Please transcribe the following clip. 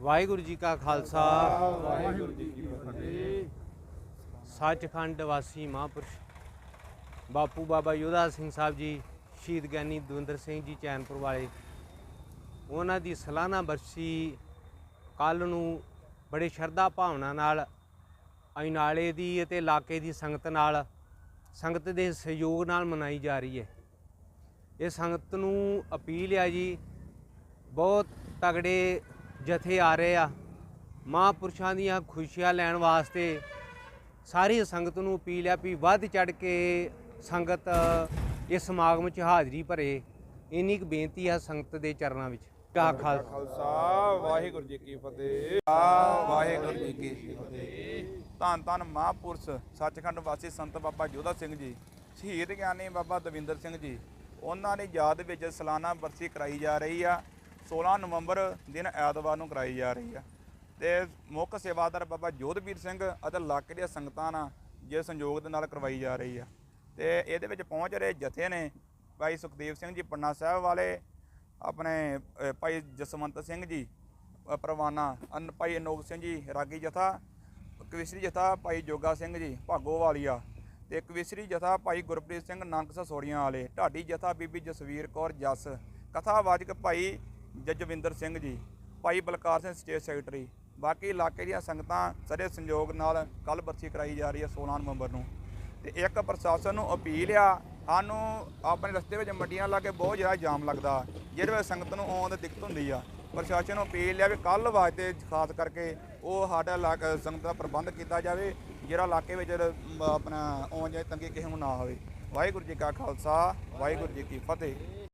ਵਾਹਿਗੁਰੂ ਜੀ ਕਾ ਖਾਲਸਾ। ਵਾਹਿਗੁਰੂ ਜੀ ਕੀ ਫਤਿਹ। ਸੱਚਖੰਡ ਵਾਸੀ ਮਹਾਂਪੁਰਸ਼। ਬਾਪੂ ਬਾਬਾ ਯੋਧਾ ਸਿੰਘ ਸਾਹਿਬ ਜੀ ਸ਼ਹੀਦ ਗਿਆਨੀ ਦਵਿੰਦਰ ਸਿੰਘ ਜੀ ਚੈਨਪੁਰ ਵਾਲੇ। ਉਹਨਾਂ ਦੀ ਸਾਲਾਨਾ ਬਰਸੀ ਕੱਲ ਨੂੰ ਬੜੇ ਸ਼ਰਧਾ ਭਾਵਨਾ ਨਾਲ ਅਜਨਾਲੇ ਦੀ ਅਤੇ ਇਲਾਕੇ ਦੀ ਸੰਗਤ ਨਾਲ ਸੰਗਤ ਦੇ ਸਹਿਯੋਗ ਨਾਲ ਮਨਾਈ ਜਾ ਰਹੀ ਹੈ। ਇਹ ਸੰਗਤ ਨੂੰ ਅਪੀਲ ਆ ਜੀ ਬਹੁਤ ਤਗੜੇ ਜਥੇ ਆ ਰਹੇ ਆ। ਮਹਾਂਪੁਰਸ਼ਾਂ ਦੀਆਂ ਖੁਸ਼ੀਆਂ ਲੈਣ ਵਾਸਤੇ ਸਾਰੀ ਸੰਗਤ ਨੂੰ ਅਪੀਲ ਆ ਵੀ ਵੱਧ ਚੜ ਕੇ ਸੰਗਤ ਇਸ ਸਮਾਗਮ 'ਚ ਹਾਜ਼ਰੀ ਭਰੇ। ਇੰਨੀ ਕੁ ਬੇਨਤੀ ਆ ਸੰਗਤ ਦੇ ਚਰਨਾਂ ਵਿੱਚ। ਕਾ ਖਾਲਸਾ। ਖਾਲਸਾ, ਵਾਹਿਗੁਰੂ ਜੀ ਕੀ ਫਤਿਹ। ਆ ਵਾਹਿਗੁਰੂ ਜੀ ਕੀ ਫਤਿਹ। ਧੰਨ ਧੰਨ ਮਹਾਂਪੁਰਸ਼, ਸੱਚਖੰਡ ਵਾਸੀ ਸੰਤ ਬਾਬਾ ਜੋਧਾ ਸਿੰਘ ਜੀ, ਸ਼ਹੀਦ ਗਿਆਨੀ ਬਾਬਾ ਦਵਿੰਦਰ ਸਿੰਘ ਜੀ। ਉਹਨਾਂ ਦੀ ਯਾਦ ਵਿੱਚ ਸਾਲਾਨਾ ਬਰਸੀ ਕਰਾਈ ਜਾ ਰਹੀ ਆ। 16 ਨਵੰਬਰ ਦਿਨ ਐਤਵਾਰ ਨੂੰ ਕਰਾਈ ਜਾ ਰਹੀ ਆ। ਤੇ ਮੁੱਖ ਸੇਵਾਦਾਰ ਬਾਬਾ ਜੋਧਵੀਰ ਸਿੰਘ ਅਤੇ ਇਲਾਕੇ ਦੀਆਂ ਸੰਗਤਾਂ ਨਾਲ ਜੇ ਸੰਯੋਗ ਦੇ ਨਾਲ ਕਰਵਾਈ ਜਾ ਰਹੀ ਆ। ਤੇ ਇਹਦੇ ਵਿੱਚ ਪਹੁੰਚ ਰਹੇ ਜਥੇ ਨੇ ਭਾਈ ਸੁਖਦੇਵ ਸਿੰਘ ਜੀ, ਪੰਨਾ ਸਾਹਿਬ ਵਾਲੇ, ਆਪਣੇ ਭਾਈ ਜਸਵੰਤ ਸਿੰਘ ਜੀ ਪਰਵਾਨਾ, ਅਨ, ਭਾਈ ਅਨੋਖ ਸਿੰਘ ਜੀ, ਰਾਗੀ ਜਥਾ, ਕਵਿਸ਼ਰੀ ਜਥਾ, ਭਾਈ ਜੋਗਾ ਸਿੰਘ ਜੀ, ਭਾਗੋ ਵਾਲੀਆ ਤੇ ਕਵਿਸ਼ਰੀ ਜਥਾ ਭਾਈ ਗੁਰਪ੍ਰੀਤ ਸਿੰਘ ਨੰਕ ਸਸੋੜੀਆਂ ਵਾਲੇ, ਢਾਡੀ ਜਥਾ ਬੀਬੀ ਜਸਵੀਰ ਕੌਰ ਜੱਸ, ਕਥਾਵਾਚਕ ਭਾਈ ਜਜਵਿੰਦਰ ਸਿੰਘ ਜੀ, ਭਾਈ ਬਲਕਾਰ ਸਿੰਘ ਸਟੇਟ ਸੈਕਟਰੀ। ਬਾਕੀ ਇਲਾਕੇ ਦੀਆਂ ਸੰਗਤਾਂ ਸਾਰੇ ਸੰਯੋਗ ਨਾਲ ਕੱਲ ਬਰਸੀ ਕਰਾਈ ਜਾ ਰਹੀ ਹੈ 16 ਨਵੰਬਰ ਨੂੰ। ਤੇ ਇੱਕ ਪ੍ਰਸ਼ਾਸਨ ਨੂੰ ਅਪੀਲ ਆ, ਸਾਨੂੰ ਆਪਣੇ ਰਸਤੇ ਵਿੱਚ ਮੰਡੀਆਂ ਲਾ ਕੇ ਬਹੁਤ ਜ਼ਿਆਦਾ ਜਾਮ ਲੱਗਦਾ, ਜਿਹਦੇ ਵਿੱਚ ਸੰਗਤ ਨੂੰ ਆਉਣ ਦੀ ਦਿੱਕਤ ਹੁੰਦੀ ਆ। ਪ੍ਰਸ਼ਾਸਨ ਨੂੰ ਅਪੀਲ ਆ ਵੀ ਕੱਲ ਵਾਸਤੇ ਖਾਸ ਕਰਕੇ ਉਹ ਸਾਡਾ ਇਲਾਕਾ, ਸੰਗਤ ਦਾ ਪ੍ਰਬੰਧ ਕੀਤਾ ਜਾਵੇ, ਜਿਹੜਾ ਇਲਾਕੇ ਵਿੱਚ ਆਪਣਾ ਆਉਣ ਜਾਏ ਤੰਗੀ ਕਿਸੇ ਨੂੰ ਨਾ ਹੋਵੇ। ਵਾਹਿਗੁਰੂ ਜੀ ਕਾ ਖਾਲਸਾ, ਵਾਹਿਗੁਰੂ ਜੀ ਕੀ ਫਤਿਹ।